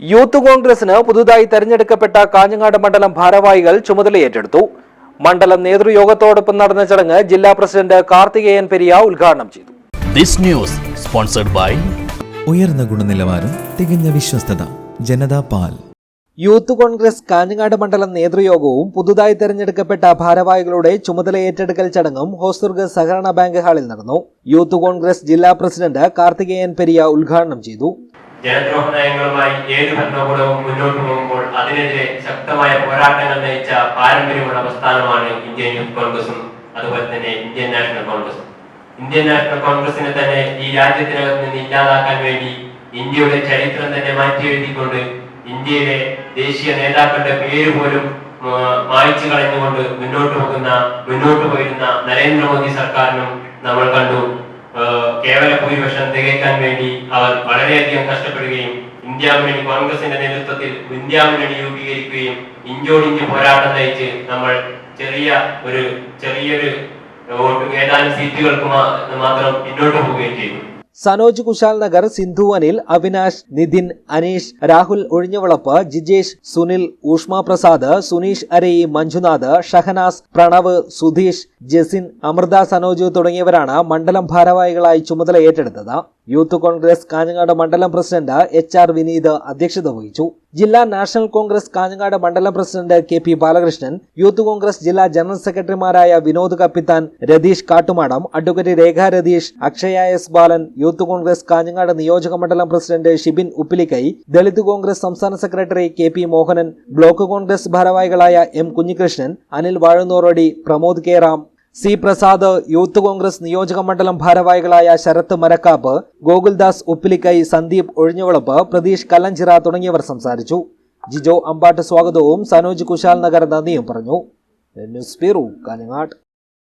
Youth കോൺഗ്രസിന് പുതുതായി തെരഞ്ഞെടുക്കപ്പെട്ട കാഞ്ഞങ്ങാട് മണ്ഡലം ഭാരവാഹികൾ ചുമതലയേറ്റെടുത്തു മണ്ഡലം നേതൃയോഗത്തോടൊപ്പം നടന്ന ചടങ്ങ് ജില്ലാ പ്രസിഡന്റ് കാർത്തികേയൻ പെരിയ ഉദ്ഘാടനം ചെയ്തു. ദിസ് ന്യൂസ് സ്പോൺസർഡ് ബൈ ഉയർന്ന ഗുണനിലവാരം തികഞ്ഞ വിശ്വസ്തത ജനതാ പാൽ. യൂത്ത് കോൺഗ്രസ് കാഞ്ഞങ്ങാട് മണ്ഡലം നേതൃയോഗവും പുതുതായി തെരഞ്ഞെടുക്കപ്പെട്ട ഭാരവാഹികളുടെ ചുമതല ഏറ്റെടുക്കൽ ചടങ്ങും ഹോസ്ദുർഗ് സഹകരണ ബാങ്ക് ഹാളിൽ നടന്നു. യൂത്ത് കോൺഗ്രസ് ജില്ലാ പ്രസിഡന്റ് കാർത്തികേയൻ പെരിയ ഉദ്ഘാടനം ചെയ്തു. ജനദ്രോഹ നയങ്ങളുമായി ഏത് ഭരണകൂടവും മുന്നോട്ട് പോകുമ്പോൾ അതിനെതിരെ ശക്തമായ പോരാട്ടങ്ങൾ നയിച്ച പാരമ്പര്യമുള്ള പ്രസ്ഥാനമാണ് ഇന്ത്യൻ യൂത്ത് കോൺഗ്രസും അതുപോലെ തന്നെ ഇന്ത്യൻ നാഷണൽ കോൺഗ്രസും. ഇന്ത്യൻ നാഷണൽ കോൺഗ്രസിനെ തന്നെ ഈ രാജ്യത്തിനകത്ത് നിന്ന് ഇല്ലാതാക്കാൻ വേണ്ടി ഇന്ത്യയുടെ ചരിത്രം തന്നെ മാറ്റി എഴുതിക്കൊണ്ട് ഇന്ത്യയിലെ ദേശീയ നേതാക്കളുടെ പേര് പോലും മായ്ച്ചു കളഞ്ഞുകൊണ്ട് മുന്നോട്ട് പോകുന്ന മുന്നോട്ട് പോയിരുന്ന നരേന്ദ്രമോദി സർക്കാരിനും നമ്മൾ കണ്ടു. കേവല ഭൂരിപക്ഷം തികയ്ക്കാൻ വേണ്ടി അവർ വളരെയധികം കഷ്ടപ്പെടുകയും ഇന്ത്യ മുന്നണി കോൺഗ്രസിന്റെ നേതൃത്വത്തിൽ ഇന്ത്യ മുന്നണി രൂപീകരിക്കുകയും ഇഞ്ചോടിഞ്ച് പോരാട്ടം നയിച്ച് നമ്മൾ ചെറിയ ഒരു ചെറിയൊരു ഏതാനും സീറ്റുകൾക്ക് മാത്രം പിന്നോട്ട് പോവുകയും ചെയ്തു. സനോജ് കുശാൽ നഗർ സിന്ധു അനിൽ അവിനാശ് നിതിൻ അനീഷ് രാഹുൽ ഒഴിഞ്ഞവളപ്പ് ജിജേഷ് സുനിൽ ഊഷ്മ പ്രസാദ് സുനീഷ് അരയി മഞ്ജുനാഥ് ഷഹനാസ് പ്രണവ് സുധീഷ് ജസിൻ അമൃത സനോജ് തുടങ്ങിയവരാണ് മണ്ഡലം ഭാരവാഹികളായി ചുമതല ഏറ്റെടുത്തത് യൂത്ത് കോൺഗ്രസ് കാഞ്ഞങ്ങാട് മണ്ഡലം പ്രസിഡന്റ് എച്ച് ആർ വിനീത് അധ്യക്ഷത വഹിച്ചു. ജില്ലാ നാഷണൽ കോൺഗ്രസ് കാഞ്ഞങ്ങാട് മണ്ഡലം president K P Balakrishnan youth congress ജില്ലാ ജനറൽ സെക്രട്ടറിമാരായ Vinod Kappithan Ratheesh Kattumadam advocate Rekha Ratheesh Akshaya S Balan youth congress Kanhangad നിയോജക മണ്ഡലം പ്രസിഡന്റ് ഷിബിൻ ഉപ്പിലിക്കൈ ദളിത് കോൺഗ്രസ് സംസ്ഥാന secretary K P Mohanan block congress ഭാരവാഹികളായ M Kunhikrishnan Anil Vazhunnorodi Pramod K Ram C Prasad youth congress നിയോജക മണ്ഡലം ഭാരവാഹികളായ ശരത് മരക്കാപ്പ് ഗോകുൽദാസ് ഉപ്പിലിക്കൈ സന്ദീപ് ഒഴിഞ്ഞുവളപ്പ് പ്രതീഷ് കല്ലഞ്ചിറ തുടങ്ങിയവർ സംസാരിച്ചു. ജിജോ അമ്പാട്ട് സ്വാഗതവും സനോജ് കുശാൽ നഗർ നന്ദിയും പറഞ്ഞു. News bureau